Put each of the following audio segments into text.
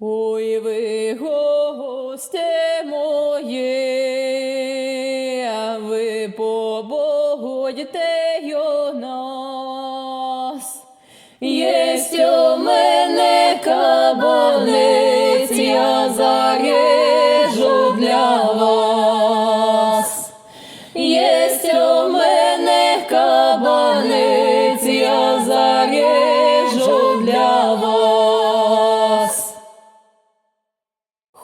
Ой, ви госте моє, ви побогодьте йо нас. Єсть у мене кабанець, я зарежу для вас. Єсть у мене кабанець, я зарежу для вас.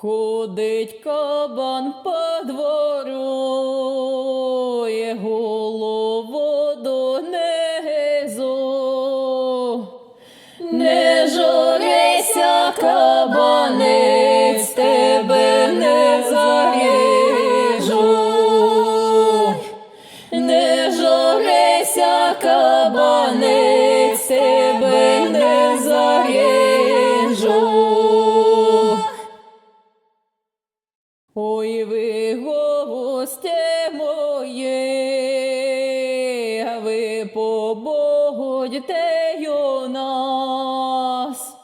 Ходить кабан по двору, і голову донизу. Не журися, кабанець, тебе не заріжу. Не журися, кабанець, тебе Ой, ви госте моє, ви побогодьте й нас.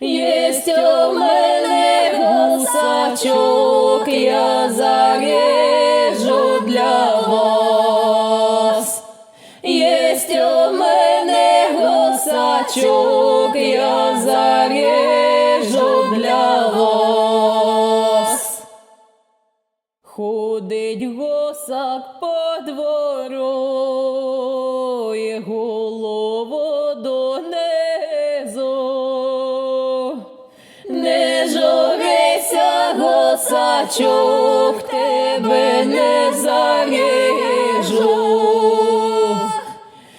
Єсть у мене гусачок, я зарежу для вас. Єсть у мене гусачок, я зарежу для вас. Ходить госак по двору, і голову донизу. Не журися, госачок, тебе не заріжу.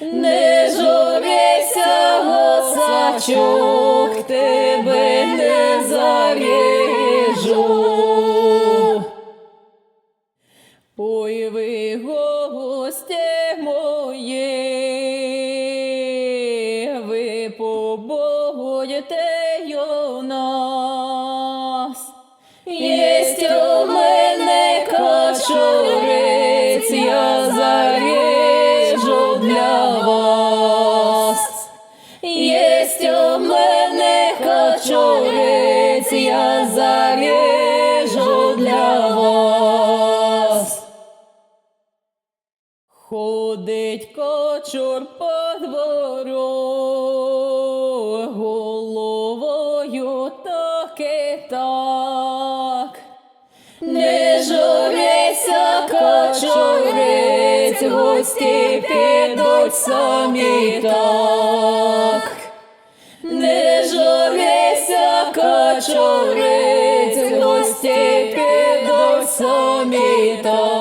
Не журися, госачок, тебе не заріжу. Єсть у мене качурець, я зарежу для вас. Ходить кочур по двору, головою так. Не журися, качурець, гості підуть самі так. Чуриць гості піду самі та